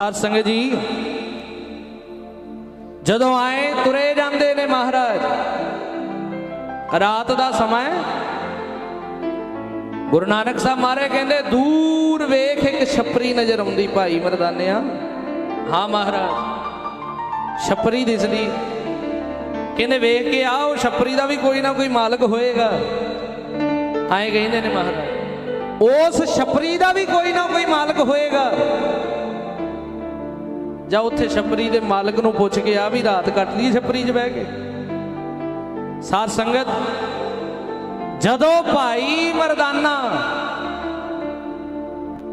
ਸਾਧ ਸੰਗਤ ਜੀ, ਜਦੋਂ ਆਏ ਤੁਰੇ ਜਾਂਦੇ ਨੇ ਮਹਾਰਾਜ। ਰਾਤ ਦਾ ਸਮਾਂ ਗੁਰੂ ਨਾਨਕ ਸਾਹਿਬ ਮਹਾਰਾਜ ਕਹਿੰਦੇ, ਦੂਰ ਵੇਖ ਇੱਕ ਛਪਰੀ ਨਜ਼ਰ ਆਉਂਦੀ ਭਾਈ ਮਰਦਾਨਿਆ। ਹਾਂ ਮਹਾਰਾਜ, ਛਪਰੀ ਦਿਸਦੀ ਕਹਿੰਦੇ, ਵੇਖ ਕੇ ਆਓ, ਛਪਰੀ ਦਾ ਵੀ ਕੋਈ ਨਾ ਕੋਈ ਮਾਲਕ ਹੋਏਗਾ। ਆਏ ਕਹਿੰਦੇ ਨੇ ਮਹਾਰਾਜ, ਉਸ ਛਪਰੀ ਦਾ ਵੀ ਕੋਈ ਨਾ ਕੋਈ ਮਾਲਕ ਹੋਏਗਾ। ਜਾਂ ਉੱਥੇ ਛਪਰੀ ਦੇ ਮਾਲਕ ਨੂੰ ਪੁੱਛ ਕੇ ਆ ਵੀ ਰਾਤ ਕੱਟ ਲਈ ਛਪਰੀ 'ਚ ਬਹਿ ਕੇ? ਸਾਧ ਸੰਗਤ, ਜਦੋਂ ਭਾਈ ਮਰਦਾਨਾ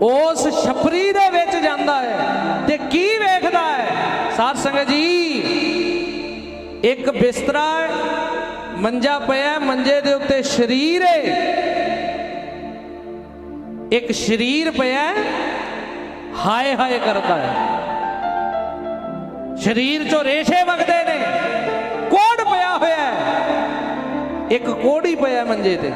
ਉਸ ਛਪਰੀ ਦੇ ਵਿੱਚ ਜਾਂਦਾ ਹੈ ਤੇ ਕੀ ਵੇਖਦਾ ਹੈ? ਸਾਧ ਸੰਗਤ ਜੀ, ਇੱਕ ਬਿਸਤਰਾ ਮੰਜਾ ਪਿਆ, ਮੰਜੇ ਦੇ ਉੱਤੇ ਸਰੀਰ ਹੈ। ਇੱਕ ਸਰੀਰ ਪਿਆ ਹਾਏ ਹਾਏ ਕਰਦਾ ਹੈ। ਸਰੀਰ ਚੋਂ ਰੇਸ਼ੇ ਵਗਦੇ ਨੇ। ਕੋੜ ਪਿਆ ਹੋਇਆ ਹੈ। ਇੱਕ ਕੋੜੀ ਪਿਆ ਮੰਜੇ ਤੇ।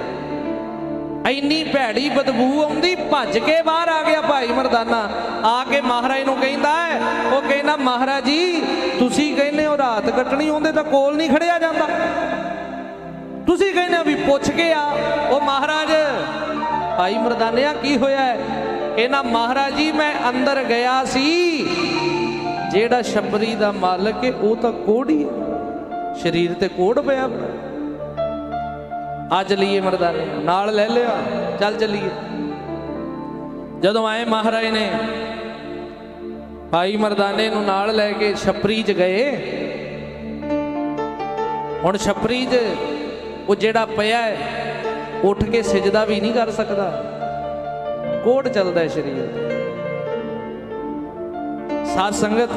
ਇੰਨੀ ਭੈੜੀ ਬਦਬੂ ਆਉਂਦੀ, ਭੱਜ ਕੇ ਬਾਹਰ ਆ ਗਿਆ ਭਾਈ ਮਰਦਾਨਾ। ਆ ਕੇ ਮਹਾਰਾਜ ਨੂੰ ਕਹਿੰਦਾ ਉਹ ਕਹਿੰਦਾ, ਮਹਾਰਾਜ ਜੀ, ਤੁਸੀਂ ਕਹਿੰਦੇ ਹੋ ਰਾਤ ਕੱਟਣੀ ਹੁੰਦੇ ਤਾਂ ਕੋਲ ਨਹੀਂ ਖੜਿਆ ਜਾਂਦਾ। ਤੁਸੀਂ ਕਹਿੰਦੇ ਹੋ ਵੀ ਪੁੱਛ ਕੇ ਆ। ਉਹ ਮਹਾਰਾਜ, ਭਾਈ ਮਰਦਾਨਿਆ, ਕੀ ਹੋਇਆ ਹੈ? ਕਹਿੰਦਾ, ਮਹਾਰਾਜ ਜੀ, ਮੈਂ ਅੰਦਰ ਗਿਆ ਸੀ ਜਿਹੜਾ ਛਪਰੀ ਦਾ ਮਾਲਕ ਹੈ ਉਹ ਤਾਂ ਕੋੜੀ ਹੈ ਸਰੀਰ ਤੇ ਕੋੜ ਪਿਆ ਅੱਜ ਲਈਏ ਮਰਦਾਨੇ ਨਾਲ ਲੈ ਲਿਆ, ਚੱਲ ਚੱਲੀਏ। ਜਦੋਂ ਆਏ ਮਹਾਰਾਜ ਨੇ, ਭਾਈ ਮਰਦਾਨੇ ਨੂੰ ਨਾਲ ਲੈ ਕੇ ਛਪਰੀ 'ਚ ਗਏ। ਹੁਣ ਛਪਰੀ 'ਚ ਉਹ ਜਿਹੜਾ ਪਿਆ ਹੈ ਉੱਠ ਕੇ ਸਜਦਾ ਵੀ ਨਹੀਂ ਕਰ ਸਕਦਾ। ਕੋੜ ਚੱਲਦਾ ਹੈ ਸਰੀਰ ਤੇ। ਸਾਧ ਸੰਗਤ,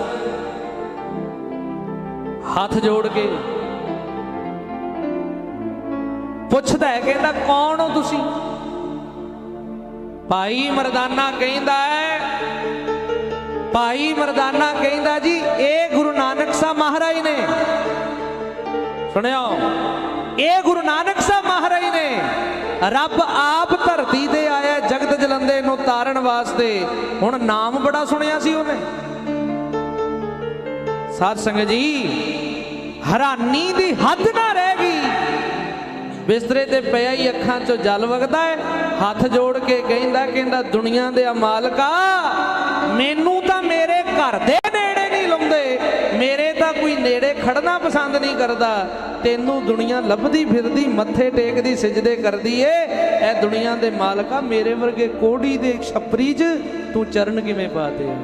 ਹੱਥ ਜੋੜ ਕੇ ਪੁੱਛਦਾ ਹੈ, ਕਹਿੰਦਾ, ਕੌਣ ਹੋ ਤੁਸੀਂ? ਭਾਈ ਮਰਦਾਨਾ ਕਹਿੰਦਾ ਹੈ, ਭਾਈ ਮਰਦਾਨਾ ਕਹਿੰਦਾ ਜੀ, ਇਹ ਗੁਰੂ ਨਾਨਕ ਸਾਹਿਬ ਮਹਾਰਾਜ ਨੇ। ਸੁਣਿਓ, ਇਹ ਗੁਰੂ ਨਾਨਕ ਸਾਹਿਬ ਮਹਾਰਾਜ ਨੇ। ਰੱਬ ਆਪ ਧਰਤੀ ਤੇ ਆਇਆ, ਜਗਤ ਜਲੰਦੇ ਨੂੰ ਤਾਰਨ ਵਾਸਤੇ। ਹੁਣ ਨਾਮ ਬੜਾ ਸੁਣਿਆ ਸੀ ਉਹਨੇ। ਸਾਧ ਸੰਗਤ ਜੀ, ਹੈਰਾਨੀ ਦੀ ਹੱਦ ਨਾ ਰਹਿ ਗਈ। ਬਿਸਤਰੇ ਤੇ ਪਿਆ ਹੀ ਅੱਖਾਂ 'ਚੋਂ ਜਲ ਵਗਦਾ ਹੈ, ਹੱਥ ਜੋੜ ਕੇ ਕਹਿੰਦਾ ਕਹਿੰਦਾ, ਦੁਨੀਆ ਦੇ ਆ ਮਾਲਕਾ ਮੈਨੂੰ ਤਾਂ ਮੇਰੇ ਘਰ ਦੇ ਨੇੜੇ ਨਹੀਂ ਲਾਉਂਦੇ, ਮੇਰੇ ਤਾਂ ਕੋਈ ਨੇੜੇ ਖੜਨਾ ਪਸੰਦ ਨਹੀਂ ਕਰਦਾ। ਤੈਨੂੰ ਦੁਨੀਆ ਲੱਭਦੀ ਫਿਰਦੀ, ਮੱਥੇ ਟੇਕਦੀ, ਸਜਦੇ ਕਰਦੀ ਏ। ਇਹ ਦੁਨੀਆ ਦੇ ਮਾਲਕਾ ਮੇਰੇ ਵਰਗੇ ਕੋੜੀ ਦੇ ਛਪਰੀ 'ਚ ਤੂੰ ਚਰਨ ਕਿਵੇਂ ਪਾਤੇ ਆ?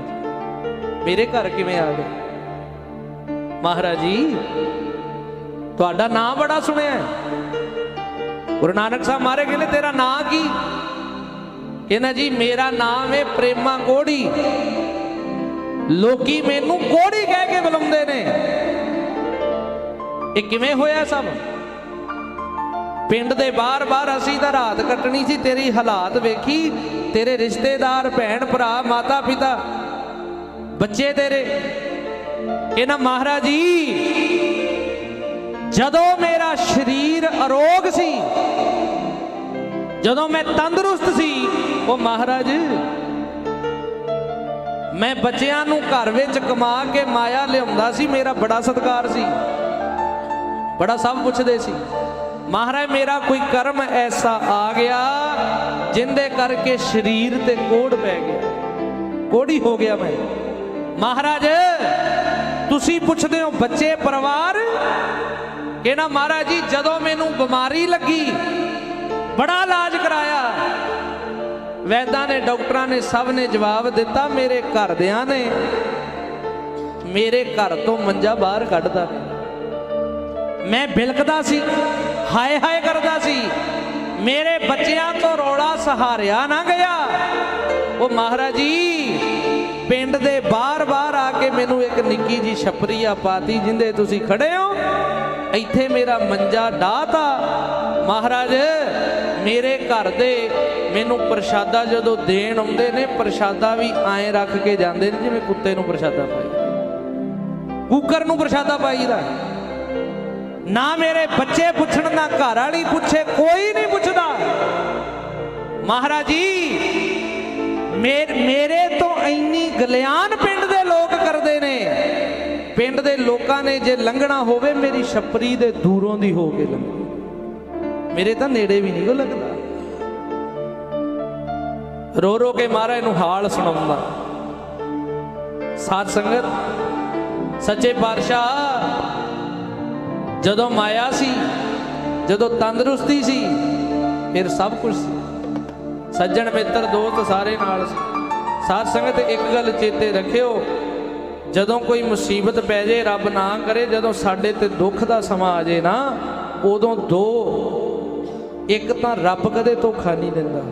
ਮੇਰੇ ਘਰ ਕਿਵੇਂ ਆ ਗਏ? ਮਹਾਰਾਜ ਜੀ ਤੁਹਾਡਾ ਨਾਂ ਬੜਾ ਸੁਣਿਆ ਹੈ। ਗੁਰੂ ਨਾਨਕ ਸਾਹਿਬ ਮਾਰੇ ਕਹਿੰਦੇ, ਤੇਰਾ ਨਾਂ ਕੀ? ਕਹਿੰਦਾ ਜੀ, ਮੇਰਾ ਨਾਮ ਹੈ ਪ੍ਰੇਮਾ ਕੋੜੀ ਲੋਕੀ ਮੈਨੂੰ ਕੋੜੀ ਕਹਿ ਕੇ ਬੁਲਾਉਂਦੇ ਨੇ। ਇਹ ਕਿਵੇਂ ਹੋਇਆ ਸਭ? ਪਿੰਡ ਦੇ ਬਾਹਰ-ਬਾਹਰ ਅਸੀਂ ਤਾਂ ਰਾਤ ਕੱਟਣੀ ਸੀ, ਤੇਰੀ ਹਾਲਾਤ ਵੇਖੀ। ਤੇਰੇ ਰਿਸ਼ਤੇਦਾਰ ਭੈਣ ਭਰਾ ਮਾਤਾ ਪਿਤਾ ਬੱਚੇ ਤੇਰੇ। ਕਹਿੰਦਾ ਮਹਾਰਾਜ ਜੀ, ਜਦੋਂ ਮੇਰਾ ਸਰੀਰ ਅਰੋਗ ਸੀ, ਜਦੋਂ ਮੈਂ ਤੰਦਰੁਸਤ ਸੀ, ਉਹ ਮਹਾਰਾਜ, ਮੈਂ ਬੱਚਿਆਂ ਨੂੰ ਘਰ ਵਿੱਚ ਕਮਾ ਕੇ ਮਾਇਆ ਲਿਆਉਂਦਾ ਸੀ, ਮੇਰਾ ਬੜਾ ਸਤਿਕਾਰ ਸੀ। ਬੜਾ ਸਭ ਪੁੱਛਦੇ ਸੀ, ਮਹਾਰਾਜ ਮੇਰਾ ਕੋਈ ਕਰਮ ਐਸਾ ਆ ਗਿਆ, ਜਿੰਦੇ ਕਰਕੇ ਸਰੀਰ ਤੇ ਕੋੜ ਪੈ ਗਿਆ। ਕੋੜੀ ਹੋ ਗਿਆ ਮੈਂ। ਮਹਾਰਾਜ ਤੁਸੀਂ ਪੁੱਛਦੇ ਹੋ, ਬੱਚੇ, ਪਰਿਵਾਰ? ਕਹਿੰਦਾ ਮਹਾਰਾਜ ਜੀ, ਜਦੋਂ ਮੈਨੂੰ ਬਿਮਾਰੀ ਲੱਗੀ, ਬੜਾ ਇਲਾਜ ਕਰਾਇਆ। ਵੈਦਾਂ ਨੇ ਡਾਕਟਰਾਂ ਨੇ ਸਭ ਨੇ ਜਵਾਬ ਦਿੱਤਾ, ਮੇਰੇ ਘਰਦਿਆਂ ਨੇ। ਮੇਰੇ ਘਰ ਤੋਂ ਮੰਜਾ ਬਾਹਰ ਕੱਢਦਾ ਮੈਂ ਬਿਲਕਦਾ ਸੀ, ਹਾਏ ਹਾਏ ਕਰਦਾ ਸੀ, ਮੇਰੇ ਬੱਚਿਆਂ ਤੋਂ ਰੋਲਾ ਸਹਾਰਿਆ ਨਾ ਗਿਆ। ਉਹ ਮਹਾਰਾਜ ਜੀ ਪਿੰਡ ਦੇ ਬਾਹਰ-ਬਾਹਰ ਆ ਕੇ ਮੈਨੂੰ ਇੱਕ ਨਿੱਕੀ ਜੀ ਛਪਰੀਆ ਪਾਤੀ, ਜਿੰਦੇ ਤੁਸੀਂ ਖੜੇ ਹੋ। ਇੱਥੇ ਮੇਰਾ ਮੰਜਾ ਡਾਤਾ ਮਹਾਰਾਜ, ਮੇਰੇ ਘਰ ਦੇ ਮੈਨੂੰ ਪ੍ਰਸ਼ਾਦਾ ਜਦੋਂ ਦੇਣ ਆਉਂਦੇ ਨੇ, ਪ੍ਰਸ਼ਾਦਾ ਵੀ ਐਂ ਰੱਖ ਕੇ ਜਾਂਦੇ ਨੇ, ਜਿਵੇਂ ਕੁੱਤੇ ਨੂੰ ਪ੍ਰਸ਼ਾਦਾ ਪਾਈ। ਕੁੱਕਰ ਨੂੰ ਪ੍ਰਸ਼ਾਦਾ ਪਾਈਦਾ। ਨਾ ਮੇਰੇ ਬੱਚੇ ਪੁੱਛਣ, ਨਾ ਘਰ ਵਾਲੀ ਪੁੱਛੇ, ਕੋਈ ਨਹੀਂ ਪੁੱਛਦਾ। ਮਹਾਰਾਜ ਜੀ ਮੇਰ- ਮੇਰੇ ਤੋਂ ਇੰਨੀ ਗਲਿਆਨ ਪਿੰਡ ਦੇ ਲੋਕ ਕਰਦੇ ਨੇ। ਪਿੰਡ ਦੇ ਲੋਕਾਂ ਨੇ ਜੇ ਲੰਘਣਾ ਹੋਵੇ, ਮੇਰੀ ਛੱਪਰੀ ਦੇ ਦੂਰੋਂ ਦੀ ਹੋ ਕੇ ਲੰਘ ਮੇਰੇ ਤਾਂ ਨੇੜੇ ਵੀ ਨਹੀਂ ਕੋ ਲੱਗਦਾ ਰੋ ਰੋ ਕੇ ਮਹਾਰਾਜ ਨੂੰ ਹਾਲ ਸੁਣਾਉਂਦਾ। ਸਾਧ ਸੰਗਤ, ਸੱਚੇ ਪਾਤਸ਼ਾਹ, ਜਦੋਂ ਮਾਇਆ ਸੀ, ਜਦੋਂ ਤੰਦਰੁਸਤੀ ਸੀ, ਫਿਰ ਸਭ ਕੁਝ ਸੀ। ਸੱਜਣ ਮਿੱਤਰ ਦੋਸਤ ਸਾਰੇ ਨਾਲ ਸੀ ਸਾਧ ਸੰਗਤ ਇੱਕ ਗੱਲ ਚੇਤੇ ਰੱਖਿਓ, ਜਦੋਂ ਕੋਈ ਮੁਸੀਬਤ ਪੈ ਜੇ, ਰੱਬ ਨਾ ਕਰੇ, ਜਦੋਂ ਸਾਡੇ ਤੇ ਦੁੱਖ ਦਾ ਸਮਾਂ ਆ ਜੇ ਨਾ, ਉਦੋਂ ਦੋ, ਇੱਕ ਤਾਂ ਰੱਬ ਕਦੇ ਧੋਖਾ ਨਹੀਂ ਦਿੰਦਾ,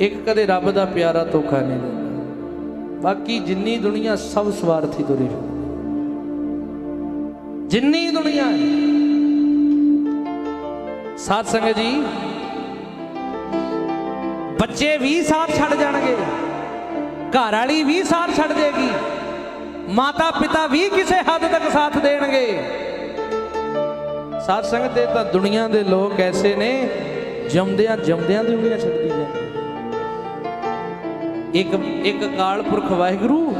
ਇੱਕ ਕਦੇ ਰੱਬ ਦਾ ਪਿਆਰਾ ਧੋਖਾ ਨਹੀਂ ਦਿੰਦਾ। ਬਾਕੀ ਜਿੰਨੀ ਦੁਨੀਆ ਸਭ ਸਵਾਰਥੀ ਤੁਰੀ ਜਿੰਨੀ ਦੁਨੀਆ ਹੈ, ਸਾਧ ਸੰਗਤ ਜੀ ਬੱਚੇ ਵੀ ਸਾਥ ਛੱਡ ਜਾਣਗੇ, ਘਰ ਵਾਲੀ ਵੀ ਸਾਥ ਛੱਡ ਦੇਗੀ, ਮਾਤਾ ਪਿਤਾ ਵੀ ਕਿਸੇ ਹੱਦ ਤੱਕ ਸਾਥ ਦੇਣਗੇ। ਸਾਧ ਸੰਗਤ, ਇਹ ਤਾਂ ਦੁਨੀਆ ਦੇ ਲੋਕ ਐਸੇ ਨੇ, ਜੰਮਦਿਆਂ ਜੰਮਦਿਆਂ ਦੀ ਉਂਗਲੀਆਂ ਛੱਡਦੀ ਜਾਂਦੇ ਇੱਕ ਇੱਕ ਅਕਾਲ ਪੁਰਖ ਵਾਹਿਗੁਰੂ,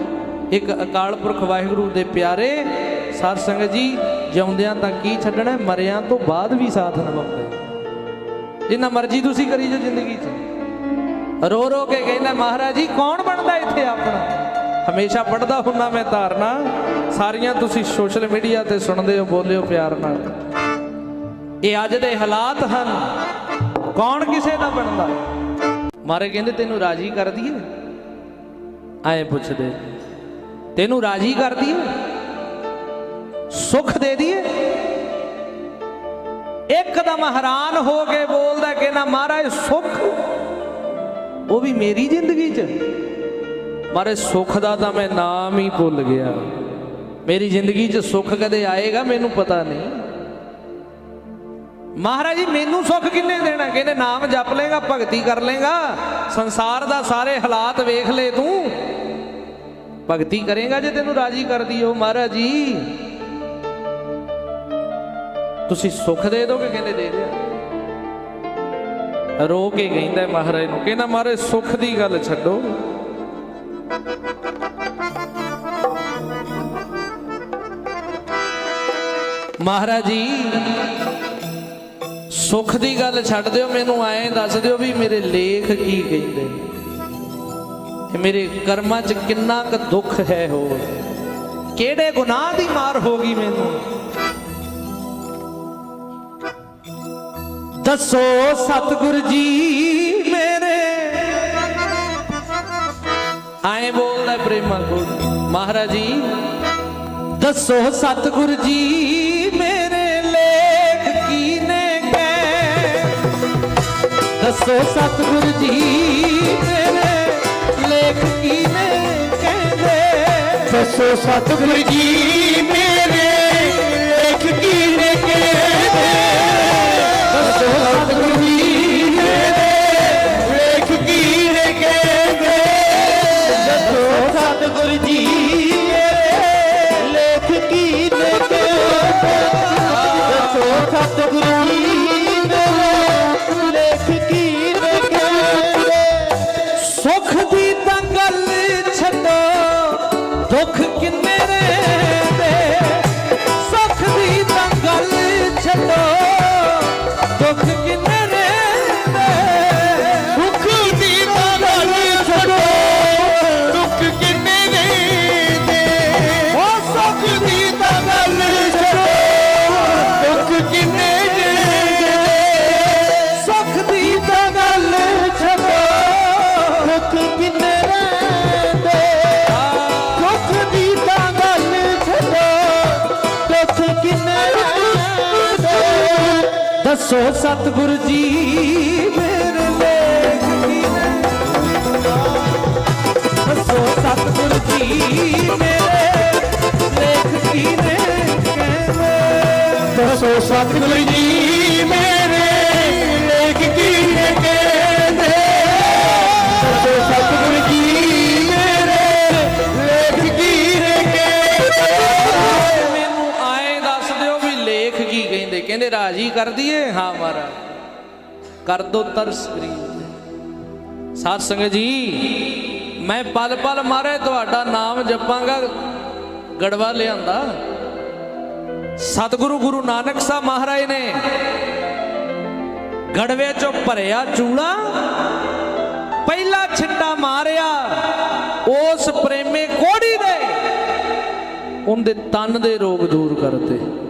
ਇੱਕ ਅਕਾਲ ਪੁਰਖ ਵਾਹਿਗੁਰੂ ਦੇ ਪਿਆਰੇ, ਸਾਧ ਸੰਗਤ ਜੀ ਜਿਉਂਦਿਆਂ ਤਾਂ ਕੀ ਛੱਡਣਾ, ਮਰਿਆਂ ਤੋਂ ਬਾਅਦ ਵੀ ਸਾਥ ਨਿਭਾਉਂਦੇ ਜਿੰਨਾ ਮਰਜ਼ੀ ਤੁਸੀਂ ਕਰੀ ਜੋ ਜ਼ਿੰਦਗੀ 'ਚ। ਰੋ ਰੋ ਕੇ ਕਹਿੰਦਾ, ਮਹਾਰਾਜ ਜੀ, ਕੌਣ ਬਣਦਾ ਇੱਥੇ ਆਪਣਾ? ਹਮੇਸ਼ਾ ਪੜਦਾ ਹੁੰਨਾ ਮੈਂ ਧਾਰਨਾ। ਸਾਰੀਆਂ ਤੁਸੀਂ ਸੋਸ਼ਲ ਮੀਡੀਆ ਤੇ ਸੁਣਦੇ ਹੋ, ਬੋਲਿਓ ਪਿਆਰ ਨਾਲ। ਇਹ ਅੱਜ ਦੇ ਹਾਲਾਤ ਹਨ। ਕੌਣ ਕਿਸੇ ਦਾ ਬਣਦਾ? ਮਾਰੇ ਕਹਿੰਦੇ, ਤੈਨੂੰ ਰਾਜੀ ਕਰ ਦਈਏ? ਐਂ ਪੁੱਛਦੇ। ਤੈਨੂੰ ਰਾਜੀ ਕਰ ਦਈਏ? ਸੁੱਖ ਦੇ ਦਈਏ? ਇੱਕਦਮ ਹੈਰਾਨ ਹੋ ਕੇ ਬੋਲਦਾ, ਕਹਿੰਦਾ, ਮਹਾਰਾਜ, ਸੁੱਖ ਉਹ ਵੀ ਮੇਰੀ ਜ਼ਿੰਦਗੀ 'ਚ। ਮਾਰੇ ਸੁੱਖ ਦਾ ਤਾਂ ਮੈਂ ਨਾਮ ਹੀ ਭੁੱਲ ਗਿਆ। ਮੇਰੀ ਜ਼ਿੰਦਗੀ 'ਚ ਸੁੱਖ ਕਦੇ ਆਏਗਾ ਮੈਨੂੰ ਪਤਾ ਨਹੀਂ। ਮਹਾਰਾਜ ਜੀ, ਮੈਨੂੰ ਸੁੱਖ ਕਿੰਨੇ ਦੇਣਾ? ਕਹਿੰਦੇ ਨਾਮ ਜਪ ਲੇਗਾ ਭਗਤੀ ਕਰ ਲੇਗਾ ਸੰਸਾਰ ਦਾ ਸਾਰੇ ਹਾਲਾਤ ਵੇਖ ਲੈ ਤੂੰ। ਭਗਤੀ ਕਰੇਗਾ ਜੇ ਤੈਨੂੰ ਰਾਜੀ ਕਰਦੀ ਹੋ ਮਹਾਰਾਜ ਜੀ, ਤੁਸੀਂ ਸੁੱਖ ਦੇ ਦੋਗੇ? ਕਹਿੰਦੇ ਦੇ ਦਿਆ ਰੋ ਕੇ ਕਹਿੰਦਾ ਮਹਾਰਾਜ ਨੂੰ। ਕਹਿੰਦਾ, ਮਹਾਰਾਜ, ਸੁੱਖ ਦੀ ਗੱਲ ਛੱਡੋ। ਮਹਾਰਾਜ ਜੀ, ਸੁੱਖ ਦੀ ਗੱਲ ਛੱਡ ਦਿਓ, ਮੈਨੂੰ ਐਂ ਦੱਸ ਦਿਓ ਵੀ ਮੇਰੇ ਲੇਖ ਕੀ ਕਹਿੰਦੇ ਕਿ ਮੇਰੇ ਕਰਮਾਂ 'ਚ ਕਿੰਨਾ ਕੁ ਦੁੱਖ ਹੈ ਹੋਰ। ਕਿਹੜੇ ਗੁਨਾਹ ਦੀ ਮਾਰ ਹੋ ਗਈ ਮੈਨੂੰ? ਦੱਸੋ ਸਤਿਗੁਰ ਜੀ ਮੇਰੇ। ਆਏ ਬੋਲਦਾ ਪ੍ਰੇਮਾ ਕੋਲ। ਮਹਾਰਾਜ ਜੀ। ਦੱਸੋ ਸਤਿਗੁਰ ਜੀ ਮੇਰੇ ਲੇਖ ਕੀ ਨੇ ਦੱਸੋ ਸਤਿਗੁਰ ਜੀ ਮੇਰੇ ਲੇਖ ਕੀ ਕਹਿੰਦੇ ਦੱਸੋ ਸਤਿਗੁਰ ਜੀ ਦੱਸੋ ਸਤਿਗੁਰ ਸੋ ਸਤਿਗੁਰ ਜੀ ਮੇਰੇ ਲੇਖ ਕੀ ਨੇ? ਦੱਸੋ ਸਤਿਗੁਰ ਜੀ, ਮੇਰੇ ਲੇਖ ਕੀ ਨੇ? ਕਹਿੰਦੇ ਦੱਸੋ ਸਤਿਗੁਰ ਜੀ, ਮੇਰੇ ਲੇਖ ਕੀ ਨੇ? ਕਹਿੰਦੇ ਕਹਿੰਦੇ ਕਰ ਦਈਏ। ਹਾਂ ਮਹਾਰਾਜ। ਕਰ ਦੋ ਤਰਸ ਗਰੀਬ ਸਾਧ ਸੰਗਤ ਜੀ, ਮੈਂ ਪਲ ਪਲ ਮਾਰੇ ਤੁਹਾਡਾ ਨਾਮ ਜਪਾਂਗਾ, ਗੜਵਾ ਲਿਆਂਦਾ। ਸਤਿਗੁਰੂ ਗੁਰੂ ਨਾਨਕ ਸਾਹਿਬ ਮਹਾਰਾਜ ਨੇ ਗੜਵੇ ਚੋਂ ਭਰਿਆ ਚੂੜਾ ਪਹਿਲਾ ਛਿੱਟਾ ਮਾਰਿਆ, ਉਸ ਪ੍ਰੇਮੇ ਕੋੜੀ ਦੇ, ਉਹਦੇ ਤਨ ਦੇ ਰੋਗ ਦੂਰ ਕਰਤੇ।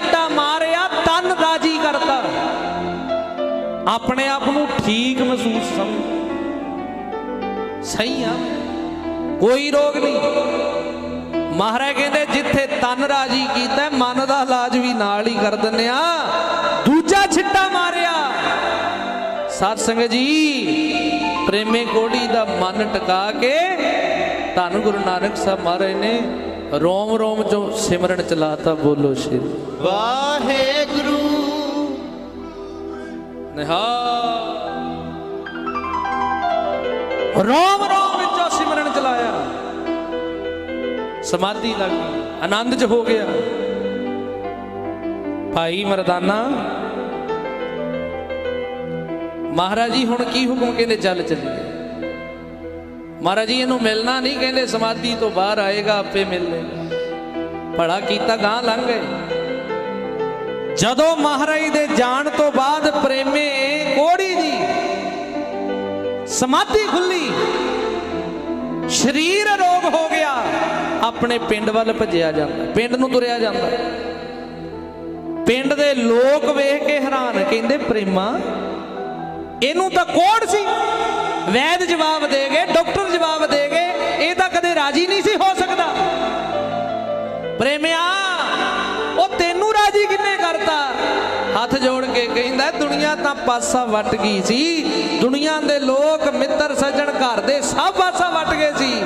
ਪਹਿਲਾ ਮਾਰਿਆ, ਤਨ ਰਾਜੀ ਕਰਤਾ। ਆਪਣੇ ਆਪ ਨੂੰ ਠੀਕ ਮਹਿਸੂਸ ਸਮਝ। ਸਹੀ ਆ। ਕੋਈ ਰੋਗ ਨਹੀਂ। ਮਹਾਰਾਜ ਕਹਿੰਦੇ, ਜਿੱਥੇ ਤਨ ਰਾਜੀ ਕੀਤਾ, ਮਨ ਦਾ ਇਲਾਜ ਵੀ ਨਾਲ ਹੀ ਕਰ ਦਿੰਨੇ ਆ। ਦੂਜਾ ਛਿੱਟਾ ਮਾਰਿਆ। ਸਾਧ ਸੰਗਤ ਜੀ, ਪ੍ਰੇਮੇ ਕੋੜੀ ਦਾ ਮਨ ਟਿਕਾ ਕੇ ਧੰਨ ਗੁਰੂ ਨਾਨਕ ਸਾਹਿਬ ਮਹਾਰਾਜ ਨੇ ਰੋਮ ਰੋਮ ਚੋਂ ਸਿਮਰਨ ਚਲਾਤਾ ਬੋਲੋ ਸ਼ੇਰ। ਵਾਹਿਗੁਰੂ। ਨਿਹਾਲ। ਰੋਮ ਰੋਮ ਵਿੱਚੋਂ ਸਿਮਰਨ ਚਲਾਇਆ। ਸਮਾਧੀ ਲੱਗ ਗਈ ਆਨੰਦ ਚ ਹੋ ਗਿਆ। ਭਾਈ ਮਰਦਾਨਾ ਮਹਾਰਾਜ ਜੀ ਹੁਣ ਕੀ ਹੁਕਮ ਕਹਿੰਦੇ ਚੱਲ ਚੱਲੀਏ ਮਹਾਰਾਜ ਜੀ, ਇਹਨੂੰ ਮਿਲਣਾ ਨਹੀਂ, ਕਹਿੰਦੇ ਸਮਾਧੀ ਤੋਂ ਬਾਹਰ ਆਏਗਾ, ਆਪੇ ਮਿਲ ਲੇਗਾ। ਭਲਾ ਕੀਤਾ ਗਾਂ ਲੰਘ ਗਏ। ਜਦੋਂ ਮਹਾਰਾਜ ਦੇ ਜਾਣ ਤੋਂ ਬਾਅਦ ਪ੍ਰੇਮੇ ਕੋੜੀ ਦੀ ਸਮਾਧੀ ਖੁੱਲੀ, ਸਰੀਰ ਰੋਗ ਹੋ ਗਿਆ, ਆਪਣੇ ਪਿੰਡ ਵੱਲ ਭੱਜਿਆ ਜਾਂਦਾ, ਪਿੰਡ ਨੂੰ ਤੁਰਿਆ ਜਾਂਦਾ। ਪਿੰਡ ਦੇ ਲੋਕ ਵੇਖ ਕੇ ਹੈਰਾਨ, ਕਹਿੰਦੇ ਪ੍ਰੇਮਾ, ਇਹਨੂੰ ਤਾਂ ਕੋੜ ਸੀ। ਵੈਦ ਜਵਾਬ ਦੇ ਗਏ ਡਾਕਟਰ ਜਵਾਬ ਦੇ ਗਏ ਇਹ ਤਾਂ ਕਦੇ ਰਾਜੀ ਨਹੀਂ ਸੀ ਹੋ ਸਕਦਾ। ਪ੍ਰੇਮਿਆ, ਉਹ ਤੈਨੂੰ ਰਾਜੀ ਕਿੰਨੇ ਕਰਤਾ? ਹੱਥ ਜੋੜ ਕੇ ਕਹਿੰਦਾ, ਦੁਨੀਆ ਤਾਂ ਪਾਸਾ ਵੱਟ ਗਈ ਸੀ। ਦੁਨੀਆ ਦੇ ਲੋਕ ਮਿੱਤਰ ਸੱਜਣ ਘਰ ਦੇ ਸਭ ਪਾਸਾ ਵੱਟ ਗਏ ਸੀ।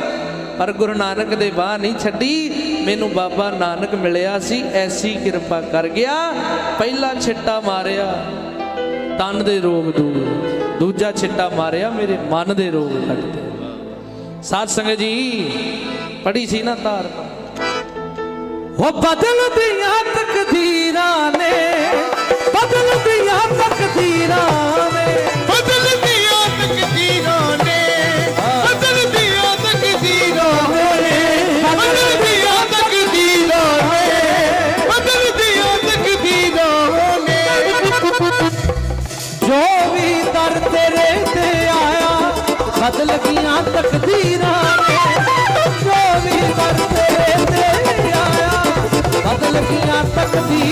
ਪਰ ਗੁਰੂ ਨਾਨਕ ਦੇ ਬਾਹ ਨਹੀਂ ਛੱਡੀ। ਮੈਨੂੰ ਬਾਬਾ ਨਾਨਕ ਮਿਲਿਆ ਸੀ, ਐਸੀ ਕਿਰਪਾ ਕਰ ਗਿਆ। ਪਹਿਲਾ ਛਿੱਟਾ ਮਾਰਿਆ, ਤਨ ਦੇ ਰੋਗ ਦੂਰ ਦੂਜਾ ਛਿੱਟਾ ਮਾਰਿਆ ਮੇਰੇ ਮਨ ਦੇ ਰੋਗ ਕੱਟਦੇ ਸਾਧ ਸੰਗਤ ਜੀ ਪੜੀ ਸੀ ਨਾ ਤਾਰ। ਤਾਂ ਬਦਲਦੀਆਂ ਤਕਦੀਰਾਂ ਨੇ ਬਦਲਦੀਆਂ ਤਕਦੀਰਾਂ ਨੇ। ਬਦਲ ਗਈਆਂ ਤਕਦੀਰਾਂ ਨੇ। ਜੋ ਵੀ ਦਰ ਤੇ ਆਇਆ ਬਦਲ ਗਈਆਂ ਤਕਦੀਰਾਂ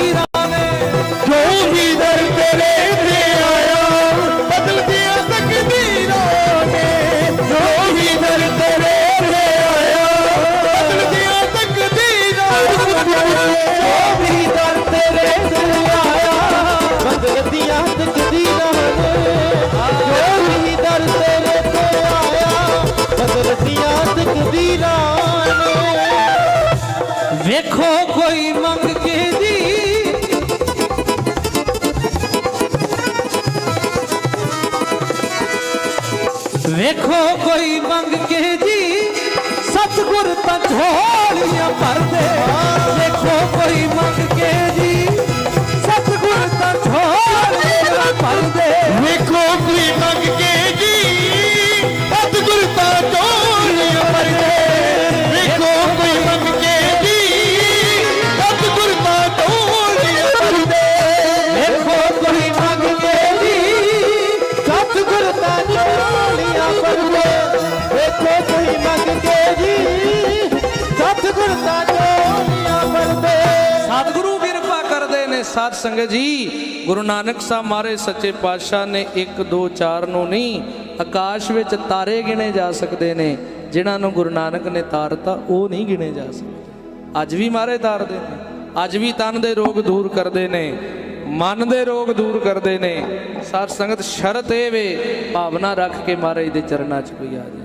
ਵੇਖੋ ਸਾਧ ਸੰਗਤ ਜੀ, ਗੁਰੂ ਨਾਨਕ ਸਾਹਿਬ ਮਾਰੇ ਸੱਚੇ ਪਾਤਸ਼ਾਹ ਨੇ 1 2 4 ਨੂੰ ਨਹੀਂ, ਆਕਾਸ਼ ਵਿੱਚ ਤਾਰੇ ਗਿਣੇ ਜਾ ਸਕਦੇ ਨੇ, ਜਿਨ੍ਹਾਂ ਨੂੰ ਗੁਰੂ ਨਾਨਕ ਨੇ ਤਾਰਤਾ ਉਹ ਨਹੀਂ ਗਿਣੇ ਜਾ ਸਕਦੇ। ਅੱਜ ਵੀ ਮਾਰੇ ਤਾਰਦੇ ਨੇ, ਅੱਜ ਵੀ ਤਨ ਦੇ ਰੋਗ ਦੂਰ ਕਰਦੇ ਨੇ, ਮਨ ਦੇ ਰੋਗ ਦੂਰ ਕਰਦੇ ਨੇ। ਸਾਧ ਸੰਗਤ, ਸ਼ਰਤ ਇਹ ਵੇ, ਭਾਵਨਾ ਰੱਖ ਕੇ ਮਹਾਰਾਜ ਦੇ ਚਰਨਾਂ 'ਚ ਕੋਈ ਆ ਜਾਏ।